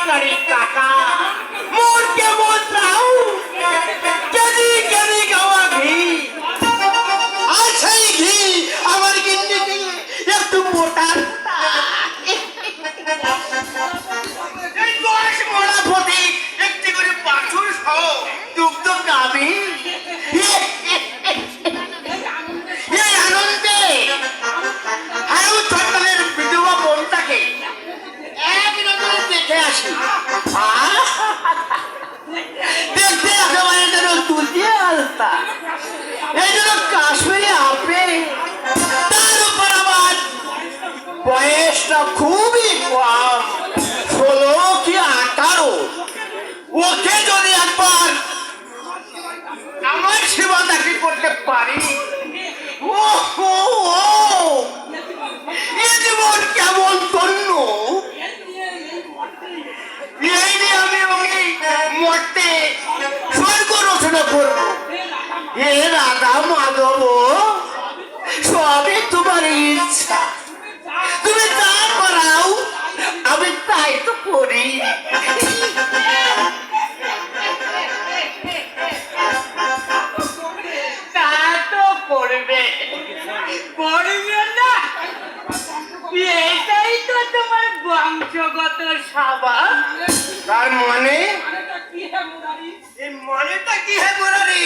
নারীর টাকা মোরকে মোর বয়সটা খুবই কম। ষোলো কি আঠারো? ওকে যদি একবার আমার সেবা দাবি করতে পারি? জীবন কেমন ধন্য। এই নিয়ে আমি ওই মরতে স্বর্গ রচনা করব। এ রাধা মাধব, সবই তোমার ইচ্ছা। করবে না এটাই তো তোমার বংশগত স্বভাব। তার মানে? এই মানেটা কি হ্যাঁ গোরারি